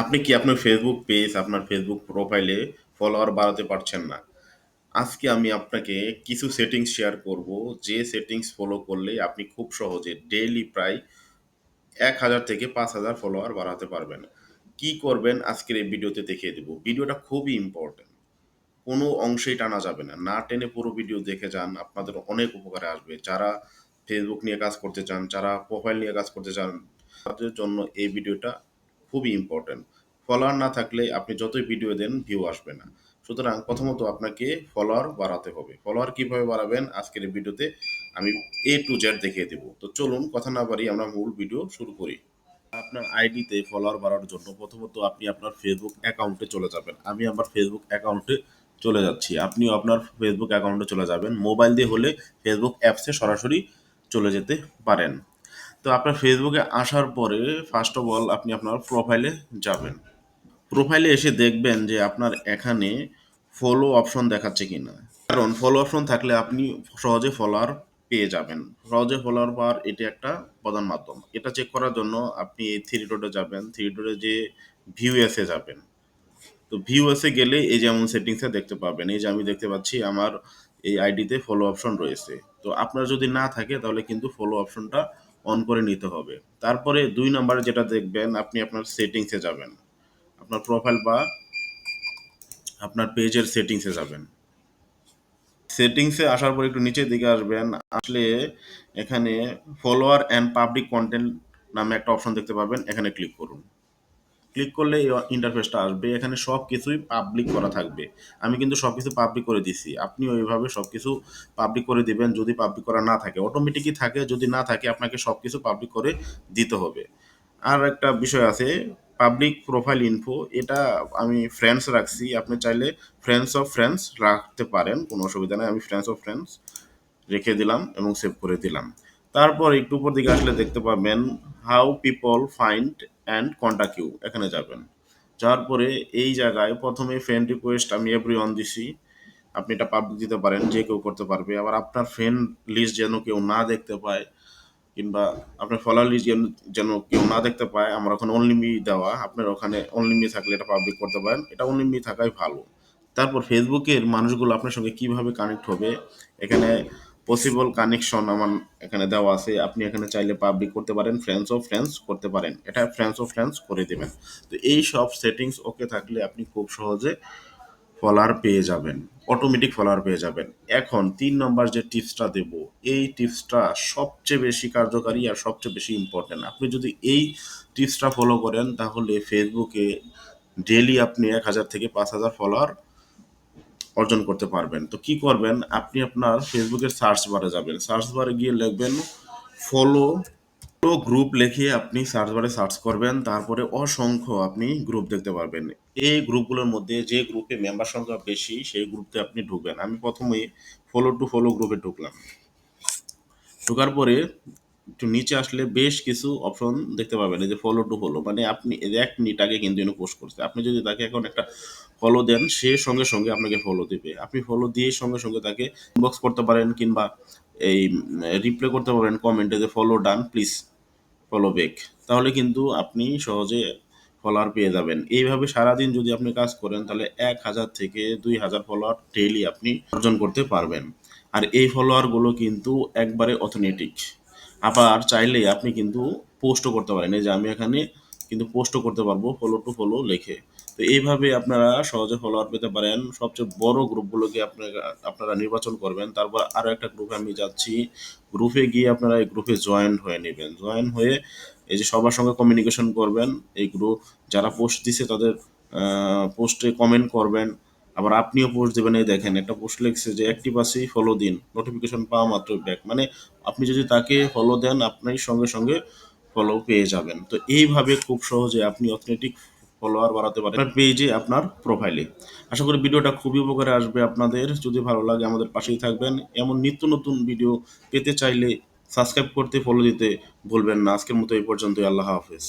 আপনি কি আপনার ফেসবুক পেজ, আপনার ফেসবুক প্রোফাইলে ফলোয়ার বাড়াতে পারছেন না? আজকে আমি আপনাকে কিছু সেটিংস শেয়ার করব, যে সেটিংস ফলো করলে আপনি খুব সহজে ডেইলি প্রায় ১,০০০ থেকে ৫,০০০ ফলোয়ার বাড়াতে পারবেন। কি করবেন আজকের এই ভিডিওতে দেখিয়ে দেব। ভিডিওটা খুবই ইম্পোর্টেন্ট। কোনো অংশেই টানা যাবে না। না টেনে পুরো ভিডিও দেখে যান, আপনাদের অনেক উপকারে আসবে। যারা ফেসবুক নিয়ে কাজ করতে চান, যারা প্রোফাইল নিয়ে কাজ করতে চান, তাদের জন্য এই ভিডিওটা খুবই ইম্পর্টেন্ট। ফলোয়ার না থাকলে আপনি যতই ভিডিও দেন ভিউ আসবে না। সুতরাং প্রথমত আপনাকে ফলোয়ার বাড়াতে হবে। ফলোয়ার কীভাবে বাড়াবেন আজকের ভিডিওতে আমি এ টু জেড দেখিয়ে দেব। তো চলুন কথা না বাড়িয়ে আমরা মূল ভিডিও শুরু করি। আপনার আইডিতে ফলোয়ার বাড়ানোর জন্য প্রথমত আপনি আপনার ফেসবুক অ্যাকাউন্টে চলে যাবেন। আমি আমার ফেসবুক অ্যাকাউন্টে চলে যাচ্ছি। আপনিও আপনার ফেসবুক অ্যাকাউন্টে চলে যাবেন। মোবাইল দিয়ে হলে ফেসবুক অ্যাপসে সরাসরি চলে যেতে পারেন। তো আপনার ফেসবুকে আসার পরে ফার্স্ট অফ অল আপনি আপনার প্রোফাইলে যাবেন। প্রোফাইলে এসে দেখবেন যে আপনার এখানে ফলো অপশন দেখাচ্ছে কিনা। কারণ ফলো অপশন থাকলে আপনি সহজে ফলোয়ার পেয়ে যাবেন। সহজে ফলোয়ার পাওয়ার এটি একটা প্রধান মাধ্যম। এটা চেক করার জন্য আপনি এই থ্রি ডোটে যাবেন। থ্রি ডোটে যে ভিউ এসে যাবেন। তো ভিউ এসে গেলে এই যেমন সেটিংসে দেখতে পাবেন। এই যে আমি দেখতে পাচ্ছি আমার এই আইডিতে ফলো অপশন রয়েছে। তো আপনার যদি না থাকে তাহলে কিন্তু ফলো অপশনটা অন করে নিতে হবে। তারপরে দুই নম্বরে যেটা দেখবেন, আপনি আপনার সেটিংসে যাবেন। আপনার প্রোফাইল বা আপনার পেজের সেটিংসে যাবেন। সেটিংসে আসার পর একটু নিচের দিকে আসবেন, আসলে এখানে ফলোয়ার অ্যান্ড পাবলিক কন্টেন্ট নামে একটা অপশন দেখতে পাবেন, এখানে ক্লিক করুন। ক্লিক করলে এই ইন্টারফেসটা আসবে। এখানে সব কিছুই পাবলিক করা থাকবে। আমি কিন্তু সব কিছু পাবলিক করে দিছি। আপনি ওইভাবে সব কিছু পাবলিক করে দিবেন যদি পাবলিক করা না থাকে। অটোমেটিকই থাকে, যদি না থাকে, আপনাকে সব কিছু পাবলিক করে দিতে হবে। আর একটা বিষয় আছে পাবলিক প্রোফাইল ইনফো এটা আমি ফ্রেন্ডস রাখছি। আপনি চাইলে ফ্রেন্ডস অফ ফ্রেন্ডস রাখতে পারেন, কোনো অসুবিধা নেই। আমি ফ্রেন্ডস অফ ফ্রেন্ডস রেখে দিলাম এবং সেভ করে দিলাম। তারপর একটু উপর দিকে আসলে দেখতে পাবেন how people find and contact you এখানে যাবেন। যাওয়ার পরে এই জায়গায় প্রথমে ফ্রেন্ড রিকোয়েস্ট আমি এভরি অন দিছি। আপনি এটা পাবলিক দিতে পারেন, যে কেউ করতে পারবে। আবার আপনার ফ্রেন্ড লিস্ট যেন কেউ না দেখতে পায়, কিংবা আপনার ফলোয়ার লিস্ট যেন যেন কেউ না দেখতে পায়, আমার ওখানে অনলিমি দেওয়া। আপনার ওখানে অনলিমি থাকলে এটা পাবলিক করতে পারেন। এটা অনলিমি থাকাই ভালো। তারপর ফেসবুকের মানুষগুলো আপনার সঙ্গে কীভাবে কানেক্ট হবে, এখানে পসিবল কানেকশন আমার এখানে দেওয়া আছে। আপনি এখানে চাইলে পাবলিক করতে পারেন ফ্রেন্ডস অফ ফ্রেন্ডস করতে পারেন। এটা ফ্রেন্ডস অফ ফ্রেন্ডস করে দেবেন। তো এই সব সেটিংস ওকে থাকলে আপনি খুব সহজে ফলার পেয়ে যাবেন। অটোমেটিক ফলোয়ার পেয়ে যাবেন। এখন তিন নম্বর যে টিপসটা দেব, এই টিপসটা সবচেয়ে বেশি কার্যকারী আর সবচেয়ে বেশি ইম্পর্টেন্ট আপনি যদি এই টিপসটা ফলো করেন, তাহলে ফেসবুকে ডেলি আপনি এক হাজার থেকে পাঁচ হাজার ফলোয়ার অর্জন করতে পারবেন। তো কি করবেন? আপনি আপনার ফেসবুকের সার্চ বারে যাবেন। সার্চ বারে গিয়ে লিখবেন ফলো গ্রুপ লিখে আপনি সার্চ বারে সার্চ করবেন। তারপরে অসংখ্য আপনি গ্রুপ দেখতে পারবেন। এই গ্রুপগুলোর মধ্যে যে গ্রুপে মেম্বার সংখ্যা বেশি, সেই গ্রুপে আপনি ঢুকবেন। আমি প্রথমে ফলো টু ফলো গ্রুপে ঢুকলাম। ঢোকার পরে একটু নিচে আসলে বেশ কিছু অপশন দেখতে পাবেন, এই যে ফলো টু ফলো মানে আপনি এক মিনিট আগে কিন্তু এনে পোস্ট করছে। আপনি যদি তাকে এখন একটা ফলো দেন, সে সঙ্গে সঙ্গে আপনাকে ফলো দেবে। আপনি ফলো দিয়ে সঙ্গে সঙ্গে তাকে ইনবক্স করতে পারেন কিংবা এই রিপ্লাই করতে পারেন কমেন্টে যে follow done please follow back তাহলে কিন্তু আপনি সহজে ফলোয়ার পেয়ে যাবেন। এইভাবে সারাদিন যদি আপনি কাজ করেন, তাহলে এক হাজার থেকে দুই হাজার ফলোয়ার ডেইলি আপনি অর্জন করতে পারবেন। আর এই ফলোয়ারগুলো কিন্তু একবারে অথেন্টিক আবার চাইলে আপনি কিন্তু পোস্টও করতে পারেন। এই যে আমি এখানে কিন্তু পোস্টও করতে পারব ফলো টু ফলো লিখে। তো এইভাবে আপনারা সহজে ফলোয়ার পেতে পারেন। সবচেয়ে বড় গ্রুপগুলোকে আপনারা আপনারা নির্বাচন করবেন। তারপর আরও একটা গ্রুপে আমি যাচ্ছি। গ্রুপে গিয়ে আপনারা এই গ্রুপে জয়েন হয়ে নেবেন। জয়েন হয়ে এই যে সবার সঙ্গে কমিউনিকেশন করবেন। এই গ্রুপ যারা পোস্ট দিছে তাদের পোস্টে কমেন্ট করবেন। আবার আপনিও পোস্ট দেবেন, এই দেখেন, একটা পোস্ট লিখছে যে অ্যাক্টিভ আছি ফলো দিন নোটিফিকেশন পাওয়া মাত্র ব্যাক মানে আপনি যদি তাকে ফলো দেন আপনি সঙ্গে সঙ্গে ফলো পেয়ে যাবেন। তো এইভাবে খুব সহজে আপনি অথেন্টিক ফলোয়ার বাড়াতে পারেন আপনার পেজে আপনার প্রোফাইলে আশা করি ভিডিওটা খুবই উপকারে আসবে আপনাদের। যদি ভালো লাগে, আমাদের পাশেই থাকবেন। এমন নিত্য নতুন ভিডিও পেতে চাইলে সাবস্ক্রাইব করতে ফলো দিতে ভুলবেন না। আজকের মতো এই পর্যন্তই। আল্লাহ হাফেজ।